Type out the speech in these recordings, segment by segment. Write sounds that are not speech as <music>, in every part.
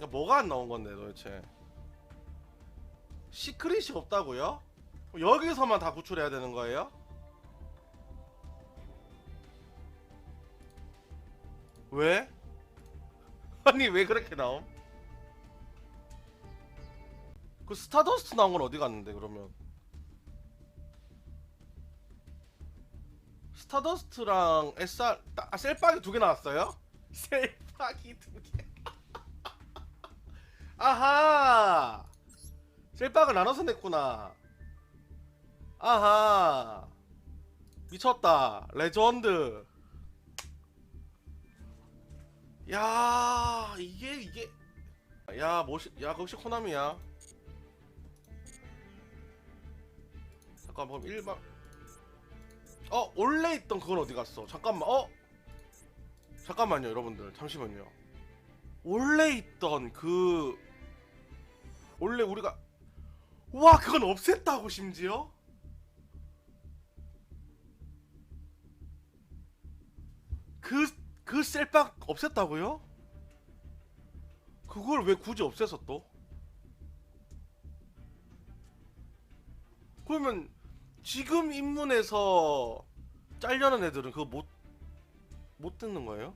그러니까 뭐가 안 나온 건데 도대체 시크릿이 없다고요? 여기서만 다 구출해야 되는 거예요? 왜? <laughs> 아니 왜 그렇게 나옴? 그 스타더스트 나온 건 어디 갔는데 그러면? 스타더스트랑 SR 아, 셀박이 두 개 나왔어요? <laughs> 셀박이 두 개. 아하. 셀박을 나눠서 냈구나. 아하. 미쳤다. 레전드. 야, 이게 이게 야, 뭐시 야, 역시 코나미야. 잠깐 그럼 1박 어, 원래 있던 그건 어디 갔어? 잠깐만. 어? 잠깐만요, 여러분들. 잠시만요. 원래 있던 그 원래 우리가 와, 그건 없앴다고 심지어? 그, 그 셀박 없앴다고요? 그걸 왜 굳이 없애서 또? 그러면 지금 입문해서 잘려는 애들은 그거 못, 못 듣는 거예요?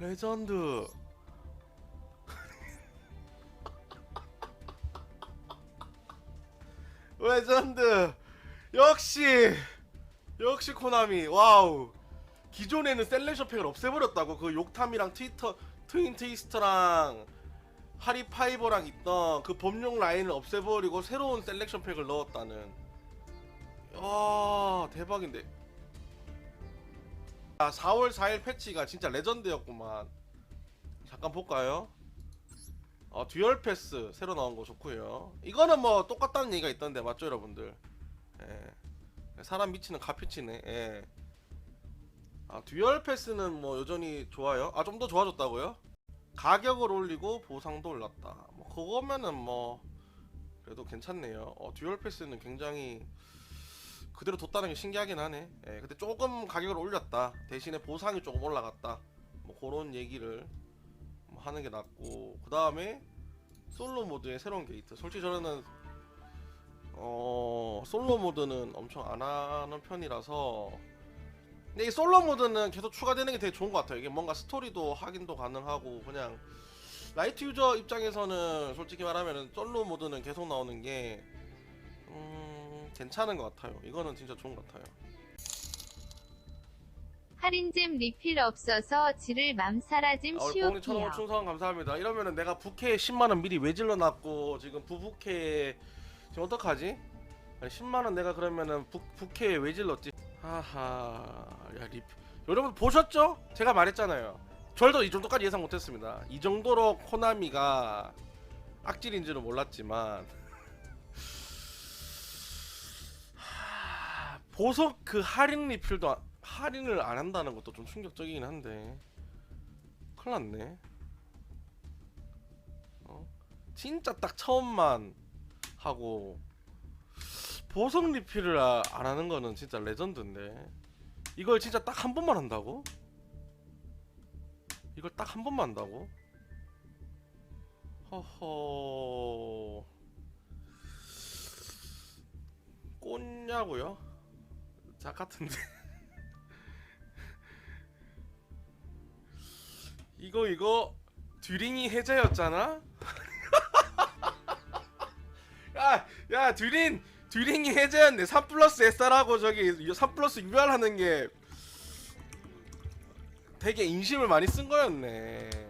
레전드. <laughs> 레전드. 역시 역시 코나미. 와우. 기존에는 셀렉션 팩을 없애버렸다고 그 욕탐이랑 트위터 트윈 트위스터랑 하리 파이버랑 있던 그 범용 라인을 없애버리고 새로운 셀렉션 팩을 넣었다는. 와 대박인데 아 4월 4일 패치가 진짜 레전드였구만. 잠깐 볼까요? 어 듀얼 패스 새로 나온 거 좋고요. 이거는 뭐 똑같다는 얘기가 있던데 맞죠 여러분들? 예. 사람 미치는 가피치네 예. 아 듀얼 패스는 뭐 여전히 좋아요? 아 좀 더 좋아졌다고요? 가격을 올리고 보상도 올랐다. 뭐 그거면은 뭐 그래도 괜찮네요. 어 듀얼 패스는 굉장히 그대로 뒀다는 게 신기하긴 하네. 예, 근데 조금 가격을 올렸다. 대신에 보상이 조금 올라갔다. 뭐 그런 얘기를 뭐 하는 게 낫고 그 다음에 솔로 모드의 새로운 게이트. 솔직히 저는 어 솔로 모드는 엄청 안 하는 편이라서 근데 이 솔로 모드는 계속 추가되는 게 되게 좋은 것 같아요. 이게 뭔가 스토리도 확인도 가능하고 그냥 라이트 유저 입장에서는 솔직히 말하면 솔로 모드는 계속 나오는 게 음, 괜찮은 것 같아요 이거는 진짜 좋은 것 같아요 할인잼 리필 없어서 지를 맘사라짐 아, 우리 공리 시오피요. 천원 충성 감사합니다. 이러면은 내가 부캐 10만 원 미리 외질러 놨고 지금 부부캐 지금 어떡하지? 아니 10만 원 내가 그러면은 부, 부캐 외질렀지. 하하. 야 립. 여러분 보셨죠? 제가 말했잖아요. 저도 이 정도까지 예상 못했습니다. 이 정도로 코나미가 악질인지는 몰랐지만 보석 그 할인 리필도 아- 할인을 안 한다는 것도 좀 충격적이긴 한데 큰일 났네 어? 진짜 딱 처음만 하고 보석 리필을 아- 안 하는 거는 진짜 레전드인데 이걸 진짜 딱 한 번만 한다고? 이걸 딱 한 번만 한다고? 허허 꽂냐고요? 작 같은데. <laughs> 이거 이거 듀링이 해제였잖아? <laughs> 야, 야 듀린 듀링이 해제였네. 3 플러스 SR하고 저기 3 플러스 UR 하는 게 되게 인심을 많이 쓴 거였네